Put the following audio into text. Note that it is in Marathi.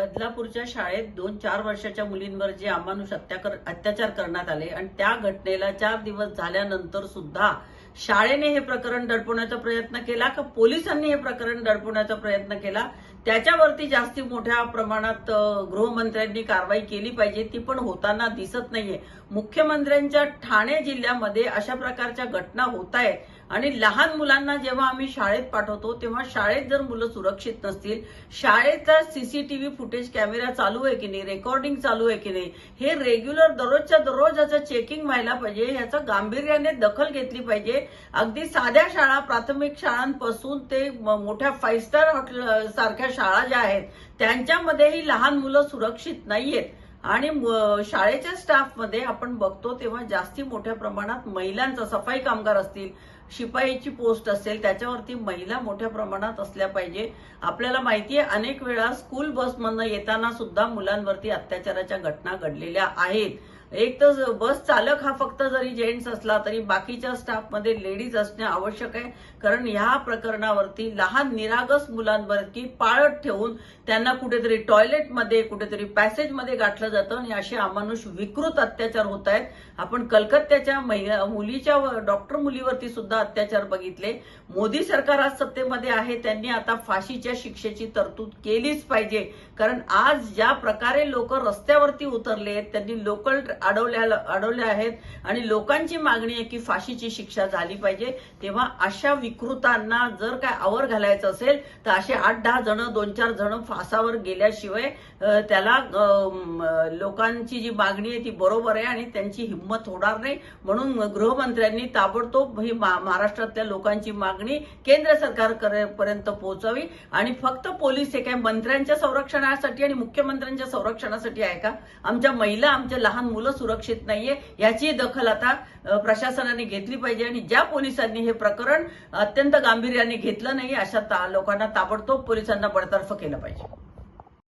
बदलापूरच्या शाळेत दोन चार वर्षाच्या मुलींवर जे अमानुष अत्याचार करण्यात आले आणि त्या घटनेला चार दिवस झाल्यानंतर सुद्धा शाळेने हे प्रकरण दडपवण्याचा प्रयत्न केला का पोलिसांनी हे प्रकरण दडपवण्याचा प्रयत्न केला? त्याच्यावरती जास्ती मोठ्या प्रमाणात गृहमंत्र्यांनी कारवाई केली पाहिजे ती पण होताना दिसत नाहीये. मुख्यमंत्र्यांच्या ठाणे जिल्ह्यामध्ये अशा प्रकारच्या घटना होत आहेत आणि लहान मुलांना जेव्हा आम्ही शाळेत पाठवतो तेव्हा शाळेत जर मुलं सुरक्षित नसतील शाळेचा सीसीटीव्ही फुटेज कॅमेरा चालू आहे की नाही रेकॉर्डिंग चालू आहे की नाही हे रेग्युलर दररोजच्या दररोज याचं चेकिंग व्हायला पाहिजे याचं गांभीर्याने दखल घेतली पाहिजे. अगदी साध्या शाळा प्राथमिक शाळांपासून ते मोठ्या फाईव्ह स्टार हॉटेल सारख्या शाळा ज्या आहेत त्यांच्यामध्येही लहान मुलं सुरक्षित नाहीयेत. आणि शाळेच्या स्टाफमध्ये आपण बघतो तेव्हा जास्ती मोठ्या प्रमाणात महिलांचा सफाई कामगार असतील शिपाईची पोस्ट असेल त्याच्यावरती महिला मोठ्या प्रमाणात असल्या पाहिजे. आपल्याला माहिती आहे अनेक वेळा स्कूल बसमधनं येताना सुद्धा मुलांवरती अत्याचाराच्या घटना घडलेल्या आहेत. एक तर बस चालक हा फक्त जरी जेंट्स असला तरी बाकीच्या स्टाफमध्ये लेडीज असणे आवश्यक आहे. कारण ह्या प्रकरणावरती लहान निरागस मुलांवरती पाळत ठेवून त्यांना कुठेतरी टॉयलेटमध्ये कुठेतरी पॅसेजमध्ये गाठलं जातं आणि असे अमानुष विकृत अत्याचार होत आहेत. आपण कलकत्त्याच्या महिला मुलीच्या व- डॉक्टर मुलीवरती सुद्धा अत्याचार बघितले. मोदी सरकार आज सत्तेमध्ये आहे. त्यांनी आता फाशीच्या शिक्षेची तरतूद केलीच पाहिजे. कारण आज ज्या प्रकारे लोक रस्त्यावरती उतरले आहेत त्यांनी लोकल अडवल्या अडवल्या आहेत. आणि लोकांची मागणी आहे की फाशीची शिक्षा झाली पाहिजे. तेव्हा अशा विकृतांना जर काय आवर घालायचं असेल तर असे आठ दहा जण दोन चार जण फासावर गेल्याशिवाय त्याला लोकांची जी मागणी आहे ती बरोबर आहे आणि त्यांची हिंमत होणार नाही. म्हणून गृहमंत्र्यांनी ताबडतोब ही महाराष्ट्रातल्या लोकांची मागणी केंद्र सरकारपर्यंत पोहोचावी. आणि फक्त पोलीस हे काय मंत्र्यांच्या संरक्षणासाठी आणि मुख्यमंत्र्यांच्या संरक्षणासाठी आहे का? आमच्या महिला आमच्या लहान मुलं सुरक्षित नाहीये याची दखल आता प्रशासनाने घेतली पाहिजे आणि ज्या पोलिसांनी हे प्रकरण अत्यंत गांभीर्याने घेतलं नाही अशा ता- लोकांना ताबडतोब पोलिसांना बडतर्फ केलं पाहिजे.